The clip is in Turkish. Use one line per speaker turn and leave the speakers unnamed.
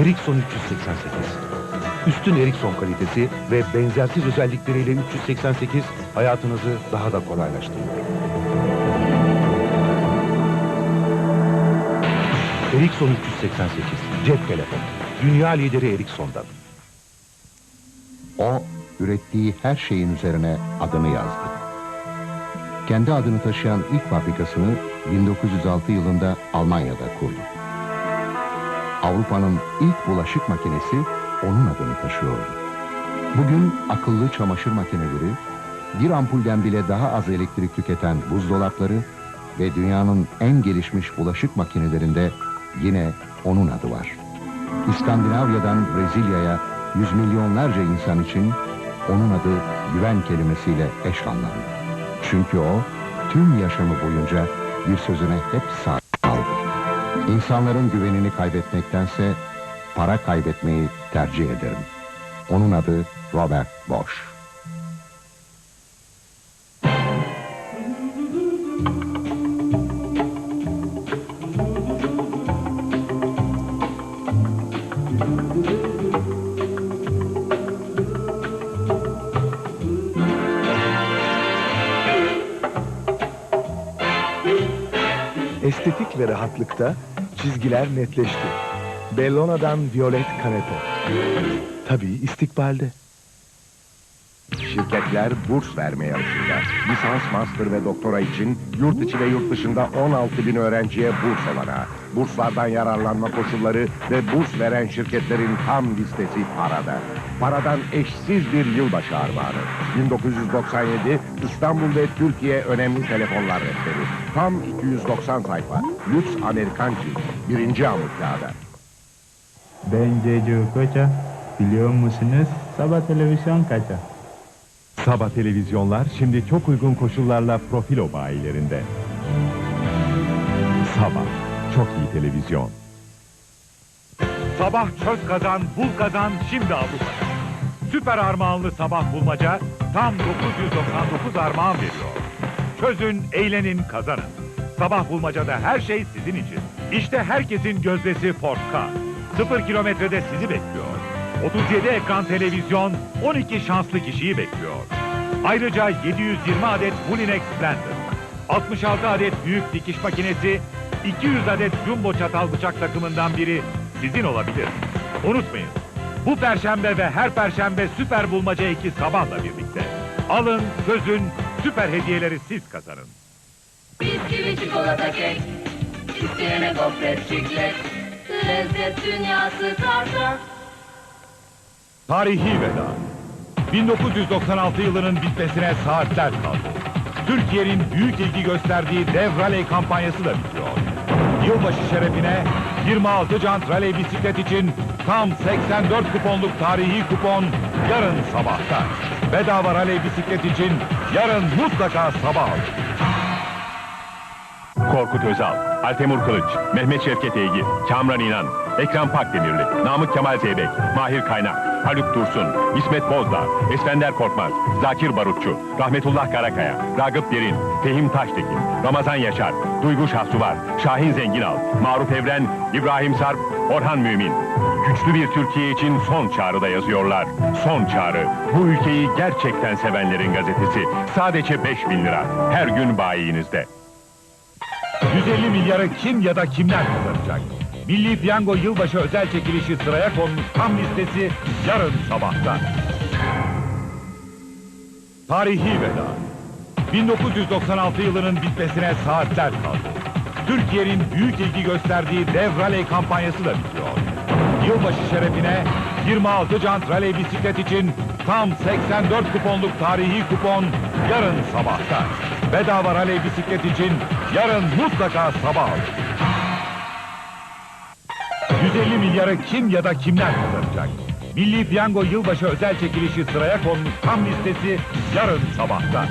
Ericsson 388. Üstün Ericsson kalitesi ve benzersiz özellikleriyle 388 hayatınızı daha da kolaylaştırıyor. Ericsson 388 cep telefonu. Dünya lideri Ericsson'dan.
O, ürettiği her şeyin üzerine adını yazdı. Kendi adını taşıyan ilk fabrikasını 1906 yılında Almanya'da kurdu. Avrupa'nın ilk bulaşık makinesi onun adını taşıyordu. Bugün akıllı çamaşır makineleri, bir ampulden bile daha az elektrik tüketen buzdolapları ve dünyanın en gelişmiş bulaşık makinelerinde yine onun adı var. İskandinavya'dan Brezilya'ya yüz milyonlarca insan için onun adı güven kelimesiyle eş anlamlı. Çünkü o tüm yaşamı boyunca bir sözüne hep kaldı. İnsanların güvenini kaybetmektense para kaybetmeyi tercih ederim. Onun adı Robert Bosch.
Estetik ve rahatlıkta çizgiler netleşti. Bellona'dan Violet Caneto. Tabii istikbalde.
Şirketler burs verme yarışında. Lisans, master ve doktora için yurt içi ve yurt dışında 16 bin öğrenciye burs olana. Burslardan yararlanma koşulları ve burs veren şirketlerin tam listesi parada. Paradan eşsiz bir yılbaşı armağanı. 1997 İstanbul ve Türkiye önemli telefonlar rehberi. Tam 290 sayfa. Lüks Amerikan cilt. Birinci amut kağıda.
Ben Cecu Koça. Biliyor musunuz? Sabah televizyon kaça.
Sabah televizyonlar şimdi çok uygun koşullarla Profilo bayilerinde. Sabah, çok iyi televizyon. Sabah çöz kazan, bul kazan, şimdi Avrupa'da. Süper armağanlı sabah bulmaca tam 999 armağan veriyor. Çözün, eğlenin, kazanın. Sabah bulmacada her şey sizin için. İşte herkesin gözdesi Ford Ka. Sıfır kilometrede sizi bekliyor. 37 ekran televizyon 12 şanslı kişiyi bekliyor. Ayrıca 720 adet Mulinex Blender, 66 adet büyük dikiş makinesi, 200 adet jumbo çatal bıçak takımından biri sizin olabilir. Unutmayın, bu perşembe ve her perşembe süper bulmaca eki sabahla birlikte. Alın, çözün, süper hediyeleri siz kazanın.
Bisküvi, çikolata, kek, isteyene gofret, çiklet, lezzet dünyası tartar.
Tarihi veda. 1996 yılının bitmesine saatler kaldı. Türkiye'nin büyük ilgi gösterdiği dev rally kampanyası da bitiyor. Yılbaşı şerefine 26 jant rally bisiklet için tam 84 kuponluk tarihi kupon yarın sabahta. Bedava rally bisiklet için yarın mutlaka sabah. Korkut Özal, Altemur Kılıç, Mehmet Şevket Eygil, Kamran İnan, Ekrem Pakdemirli, Namık Kemal Zeybek, Mahir Kaynak, Haluk Dursun, İsmet Bozdağ, Esfender Korkmaz, Zakir Barutçu, Rahmetullah Karakaya, Ragıp Derin, Fehim Taştekin, Ramazan Yaşar, Duygu Şahsuvar, Şahin Zenginal, Maruf Evren, İbrahim Sarp, Orhan Mümin. Güçlü bir Türkiye için son çağrıda yazıyorlar. Son çağrı. Bu ülkeyi gerçekten sevenlerin gazetesi. Sadece 5000 lira. Her gün bayinizde. 150 milyarı kim ya da kimler kazanacak? Milli Piyango yılbaşı özel çekilişi sıraya konmuş tam listesi yarın sabahta. Tarihi veda. 1996 yılının bitmesine saatler kaldı. Türkiye'nin büyük ilgi gösterdiği dev rally kampanyası da bitiyor. Yılbaşı şerefine 26 jant rally bisiklet için tam 84 kuponluk tarihi kupon yarın sabahta. Bedava rally bisiklet için yarın mutlaka sabah alın. 150 milyarı kim ya da kimler kazanacak? Milli Piyango yılbaşı özel çekilişi sıraya konmuş tam listesi yarın sabahta.